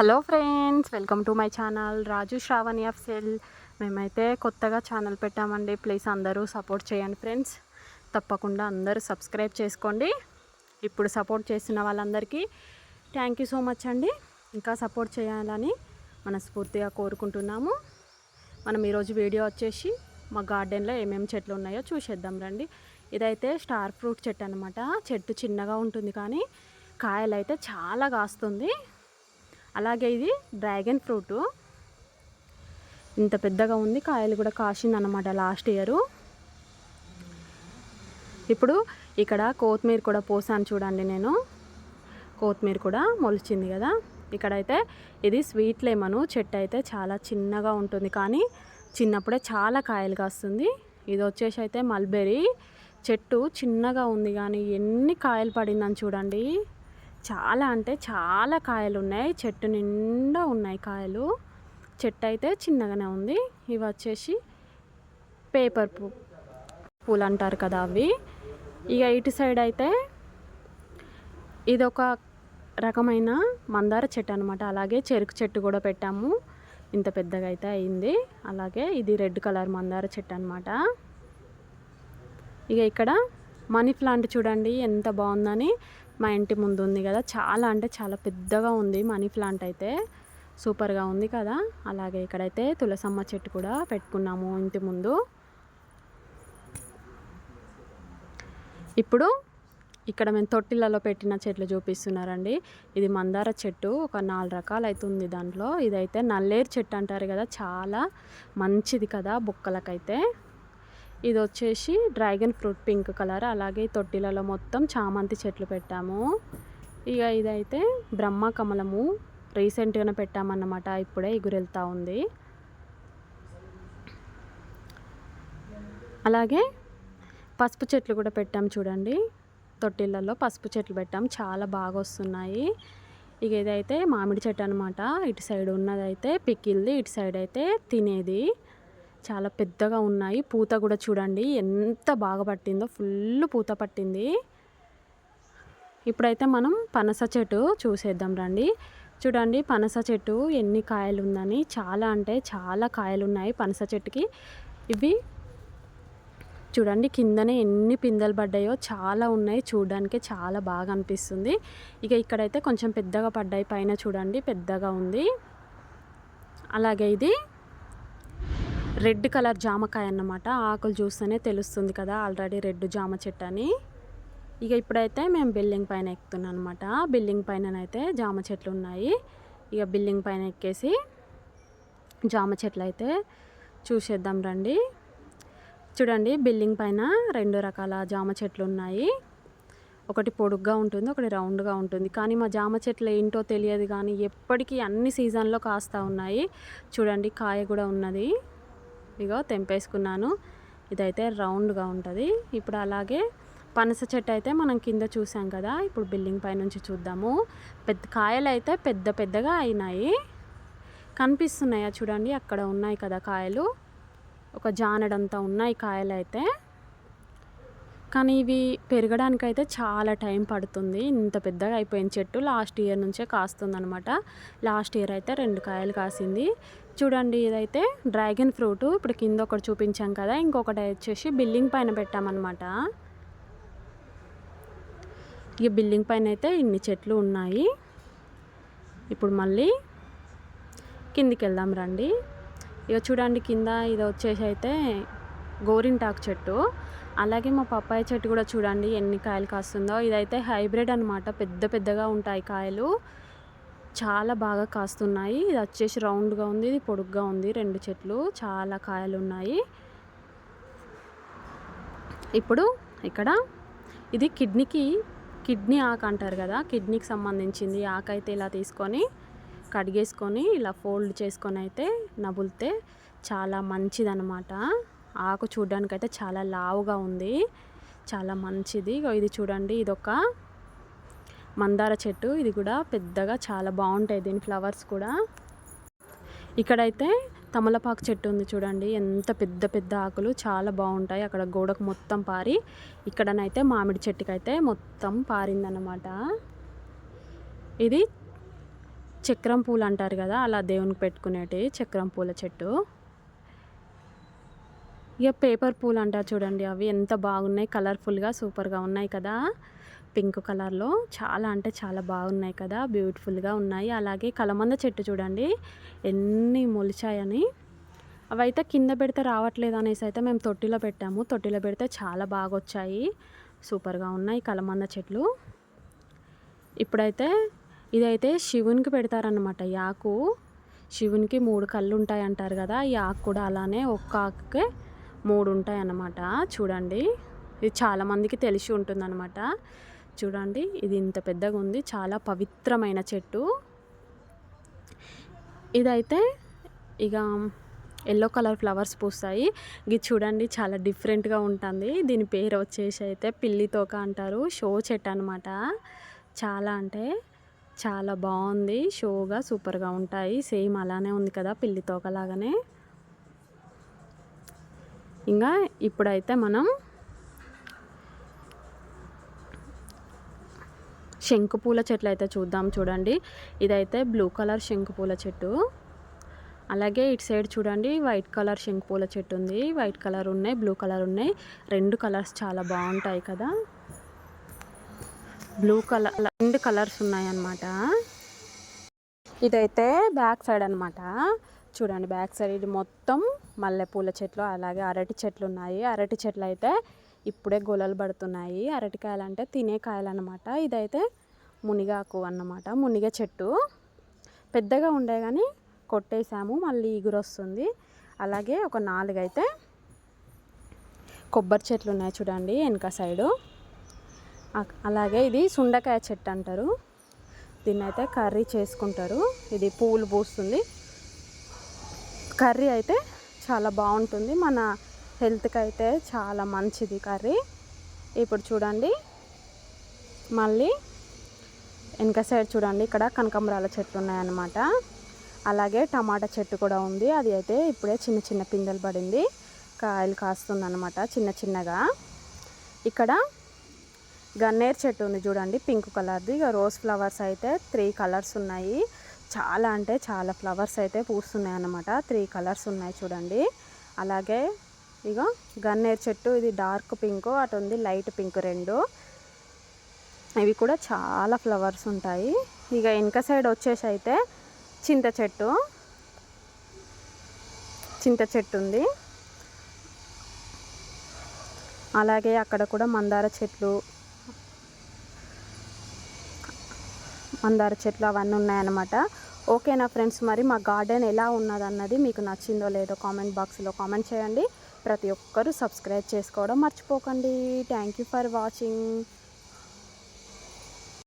Hello friends welcome to my channel. Raju Sravani of cell మేమైతే కొత్తగా channel పెట్టామండి. Please అందరూ సపోర్ట్ చేయండి ఫ్రెండ్స్. తప్పకుండా అందరూ సబ్స్క్రైబ్ చేసుకోండి. ఇప్పుడు సపోర్ట్ చేసిన వాళ్ళందరికీ థ్యాంక్ యూ సో మచ్ అండి. ఇంకా సపోర్ట్ చేయాలని మనస్ఫూర్తిగా కోరుకుంటున్నాము. మనం ఈరోజు వీడియో వచ్చేసి మా గార్డెన్లో ఏమేమి చెట్లు ఉన్నాయో చూసేద్దాం రండి. ఇదైతే స్టార్ ఫ్రూట్ చెట్టు అనమాట చెట్టు చిన్నగా ఉంటుంది కానీ కాయలు అయితే చాలా కాస్తుంది. అలాగే ఇది డ్రాగన్ ఫ్రూటు. ఇంత పెద్దగా ఉంది కాయలు కూడా కాసింది అనమాట లాస్ట్ ఇయరు. ఇప్పుడు ఇక్కడ కొత్తిమీర కూడా పోసాను చూడండి నేను. కొత్తిమీర కూడా మొలిచింది కదా. ఇక్కడైతే ఇది స్వీట్ లెమను చెట్టు అయితే చాలా చిన్నగా ఉంటుంది కానీ చిన్నప్పుడే చాలా కాయలు కాస్తుంది. ఇది వచ్చేసి అయితే మల్బెరీ. చెట్టు చిన్నగా ఉంది కానీ ఎన్ని కాయలు పడిందని చూడండి. చాలా అంటే చాలా కాయలు ఉన్నాయి చెట్టు నిండా ఉన్నాయి కాయలు. చెట్టు అయితే చిన్నగానే ఉంది. ఇవి వచ్చేసి పేపర్ పూ పూలు అంటారు కదా అవి. ఇక ఇటు సైడ్ అయితే ఇది ఒక రకమైన మందార చెట్టు అనమాట అలాగే చెరుకు చెట్టు కూడా పెట్టాము. ఇంత పెద్దగా అయితే అయింది. అలాగే ఇది రెడ్ కలర్ మందార చెట్టు అనమాట ఇక ఇక్కడ మనీ ప్లాంట్ చూడండి ఎంత బాగుందని. మా ఇంటి ముందు ఉంది కదా. చాలా అంటే చాలా పెద్దగా ఉంది మనీ ప్లాంట్ అయితే. సూపర్గా ఉంది కదా. అలాగే ఇక్కడైతే తులసమ్మ చెట్టు కూడా పెట్టుకున్నాము ఇంటి ముందు. ఇప్పుడు ఇక్కడ మేము తొట్టిలలో పెట్టిన చెట్లు చూపిస్తున్నారండి. ఇది మందార చెట్టు ఒక నాలుగు రకాలు అవుతుంది దాంట్లో. ఇదైతే నల్లేరు చెట్టు అంటారు కదా. చాలా మంచిది కదా బుక్కలకైతే. ఇది వచ్చేసి డ్రాగన్ ఫ్రూట్ పింక్ కలర్ అలాగే తొట్టిలలో మొత్తం చామంతి చెట్లు పెట్టాము. ఇక ఇదైతే బ్రహ్మ కమలము రీసెంట్గానే పెట్టామన్నమాట ఇప్పుడే ఎగురెళ్తూ ఉంది. అలాగే పసుపు చెట్లు కూడా పెట్టాం చూడండి తొట్టిళ్ళల్లో పసుపు చెట్లు పెట్టాం చాలా బాగా వస్తున్నాయి ఇక ఇదైతే మామిడి చెట్టు అనమాట ఇటు సైడ్ ఉన్నదైతే పిక్కిల్ది ఇటు సైడ్ అయితే తినేది. చాలా పెద్దగా ఉన్నాయి. పూత కూడా చూడండి ఎంత బాగా పట్టిందో ఫుల్ పూత పట్టింది. ఇప్పుడైతే మనం పనస చెట్టు చూసేద్దాం రండి. చూడండి పనస చెట్టు ఎన్ని కాయలు ఉందని. చాలా అంటే చాలా కాయలు ఉన్నాయి పనస చెట్టుకి. ఇవి చూడండి కిందనే ఎన్ని పిందెలు పడ్డాయో చాలా ఉన్నాయి. చూడడానికి చాలా బాగా అనిపిస్తుంది. ఇక ఇక్కడైతే కొంచెం పెద్దగా పడ్డాయి. పైన చూడండి పెద్దగా ఉంది. అలాగే ఇది రెడ్ కలర్ జామకాయ అన్నమాట. ఆకులు చూస్తేనే తెలుస్తుంది కదా ఆల్రెడీ రెడ్ జామ చెట్టు అని ఇక ఇప్పుడైతే మేము బిల్డింగ్ పైన ఎక్కుతున్నాం అనమాట బిల్డింగ్ పైన అయితే జామ చెట్లు ఉన్నాయి. ఇక బిల్డింగ్ పైన ఎక్కేసి జామ చెట్లు అయితే చూసేద్దాం రండి. చూడండి బిల్డింగ్ పైన రెండు రకాల జామ చెట్లు ఉన్నాయి. ఒకటి పొడుగ్గా ఉంటుంది ఒకటి రౌండ్గా ఉంటుంది. కానీ మా జామ చెట్లు ఏంటో తెలియదు కానీ ఎప్పటికీ అన్ని సీజన్లో కాస్తూ ఉన్నాయి. చూడండి కాయ కూడా ఉన్నది. ఇగో తెంపేసుకున్నాను. ఇదైతే రౌండ్గా ఉంటుంది. ఇప్పుడు అలాగే పనస చెట్టు అయితే మనం కింద చూసాం కదా ఇప్పుడు బిల్డింగ్ పైనుంచి చూద్దాము. పెద్ద కాయలు అయితే పెద్ద పెద్దగా అయినాయి. కనిపిస్తున్నాయా చూడండి అక్కడ ఉన్నాయి కదా కాయలు. ఒక జానడంతా ఉన్నాయి కాయలు అయితే కానీ ఇవి పెరగడానికి అయితే చాలా టైం పడుతుంది. ఇంత పెద్దగా అయిపోయింది చెట్టు లాస్ట్ ఇయర్ నుంచే కాస్తుందనమాట లాస్ట్ ఇయర్ అయితే రెండు కాయలు కాసింది. చూడండి ఇదైతే డ్రాగన్ ఫ్రూట్. ఇప్పుడు కింద ఒకటి చూపించాం కదా ఇంకొకటి వచ్చేసి బిల్డింగ్ పైన పెట్టామన్నమాట. ఇక బిల్డింగ్ పైన అయితే ఇన్ని చెట్లు ఉన్నాయి. ఇప్పుడు మళ్ళీ కిందికి వెళ్దాం రండి. ఇక చూడండి కింద ఇది వచ్చేసి అయితే గోరింటాకు చెట్టు. అలాగే మా పప్పాయ చెట్టు కూడా చూడండి ఎన్ని కాయలు కాస్తుందో. ఇదైతే హైబ్రిడ్ అనమాట పెద్ద పెద్దగా ఉంటాయి కాయలు. చాలా బాగా కాస్తున్నాయి. ఇది వచ్చేసి రౌండ్గా ఉంది. ఇది పొడుగ్గా ఉంది. రెండు చెట్లు. చాలా కాయలు ఉన్నాయి. ఇప్పుడు ఇక్కడ ఇది కిడ్నీకి కిడ్నీ ఆకు అంటారు కదా. కిడ్నీకి సంబంధించింది ఆకు అయితే ఇలా తీసుకొని కడిగేసుకొని ఇలా ఫోల్డ్ చేసుకొని అయితే నబులితే చాలా మంచిదనమాట ఆకు చూడడానికైతే చాలా లావుగా ఉంది. చాలా మంచిది. ఇది చూడండి ఇది ఒక మందార చెట్టు. ఇది కూడా పెద్దగా చాలా బాగుంటాయి దీని ఫ్లవర్స్ కూడా. ఇక్కడైతే తమలపాకు చెట్టు ఉంది చూడండి. ఎంత పెద్ద పెద్ద ఆకులు చాలా బాగుంటాయి. అక్కడ గోడకు మొత్తం పారి ఇక్కడనైతే మామిడి చెట్టుకైతే మొత్తం పారిందన్నమాట. ఇది చక్రం పూలు అంటారు కదా అలా దేవునికి పెట్టుకునేటి చక్రం పూల చెట్టు. ఇక పేపర్ పూలు అంటారు చూడండి అవి ఎంత బాగున్నాయి. కలర్ఫుల్గా సూపర్గా ఉన్నాయి కదా. పింక్ కలర్లో చాలా అంటే చాలా బాగున్నాయి కదా. బ్యూటిఫుల్గా ఉన్నాయి. అలాగే కలమంద చెట్టు చూడండి. ఎన్ని మొలిచాయని. అవైతే కింద పెడితే రావట్లేదు అనేసి అయితే మేము తొట్టిలో పెట్టాము. తొట్టిలో పెడితే చాలా బాగా వచ్చాయి. సూపర్గా ఉన్నాయి కలమంద చెట్లు. ఇప్పుడైతే ఇదైతే శివునికి పెడతారనమాట ఈ ఆకు శివునికి మూడు కళ్ళు ఉంటాయి అంటారు కదా. ఈ ఆకు కూడా అలానే ఒక్క ఆకుకే మూడు ఉంటాయి అన్నమాట చూడండి ఇది చాలామందికి తెలిసి ఉంటుందన్నమాట. చూడండి ఇది ఇంత పెద్దగా ఉంది చాలా పవిత్రమైన చెట్టు. ఇదైతే ఇక ఎల్లో కలర్ ఫ్లవర్స్ పూస్తాయి. ఇది చూడండి చాలా డిఫరెంట్గా ఉంటుంది. దీని పేరు వచ్చేసి అయితే పిల్లితోక అంటారు. షో చెట్టు అనమాట చాలా అంటే చాలా బాగుంది. షోగా సూపర్గా ఉంటాయి. సేమ్ అలానే ఉంది కదా పిల్లితోక లాగానే. ఇంకా ఇప్పుడైతే మనం శంకు పూల చెట్లు అయితే చూద్దాం చూడండి. ఇదైతే బ్లూ కలర్ శంకు పూల చెట్టు. అలాగే ఇటు సైడ్ చూడండి వైట్ కలర్ శంకు పూల చెట్టు ఉంది. వైట్ కలర్ ఉన్నాయి బ్లూ కలర్ ఉన్నాయి. రెండు కలర్స్ చాలా బాగుంటాయి కదా. బ్లూ కలర్ రెండు కలర్స్ ఉన్నాయన్నమాట. ఇదైతే బ్యాక్ సైడ్ అనమాట చూడండి బ్యాక్ సైడ్ ఇది మొత్తం మల్లెపూల చెట్లు అలాగే అరటి చెట్లు ఉన్నాయి. అరటి చెట్లు అయితే ఇప్పుడే గొలలు పడుతున్నాయి. అరటికాయలు అంటే తినే కాయలు అనమాట ఇదైతే మునిగాకు అన్నమాట మునిగ చెట్టు. పెద్దగా ఉండే కానీ కొట్టేసాము మళ్ళీ ఇగురు వస్తుంది. అలాగే ఒక నాలుగైతే కొబ్బరి చెట్లు ఉన్నాయి చూడండి వెనక సైడు. అలాగే ఇది సుండకాయ చెట్టు అంటారు. దీన్ని అయితే కర్రీ చేసుకుంటారు. ఇది పువ్వులు పూస్తుంది. కర్రీ అయితే చాలా బాగుంటుంది. మన హెల్త్కి అయితే చాలా మంచిది కర్రీ. ఇప్పుడు చూడండి. మళ్ళీ వెనక సైడ్ చూడండి. ఇక్కడ కనకాంబరాల చెట్లు ఉన్నాయన్నమాట. అలాగే టమాటా చెట్టు కూడా ఉంది. అది అయితే ఇప్పుడే చిన్న చిన్న పిందెలు పడింది. కాయలు కాస్తుందన్నమాట చిన్న చిన్నగా. ఇక్కడ గన్నేరు చెట్టు ఉంది చూడండి. పింక్ కలర్ది. ఇక రోజ్ ఫ్లవర్స్ అయితే త్రీ కలర్స్ ఉన్నాయి. చాలా అంటే చాలా ఫ్లవర్స్ అయితే పూస్తున్నాయి అన్నమాట. త్రీ కలర్స్ ఉన్నాయి చూడండి. అలాగే ఇగో గన్నేరు చెట్టు ఇది డార్క్ పింక్ అటు ఉంది లైట్ పింక్ రెండు. ఇవి కూడా చాలా ఫ్లవర్స్ ఉంటాయి. ఇక వెనక సైడ్ వచ్చేసి అయితే చింత చెట్టు. చింత చెట్టు ఉంది. అలాగే అక్కడ కూడా మందార చెట్లు మందార చెట్లు అవన్నీ ఉన్నాయన్నమాట. ఓకేనా ఫ్రెండ్స్ మరి మా గార్డెన్ ఎలా ఉన్నదన్నది మీకు నచ్చిందో లేదో కామెంట్ బాక్స్లో కామెంట్ చేయండి. ప్రతి ఒక్కరూ సబ్స్క్రైబ్ చేసుకోవడం మర్చిపోకండి. Thank you for watching.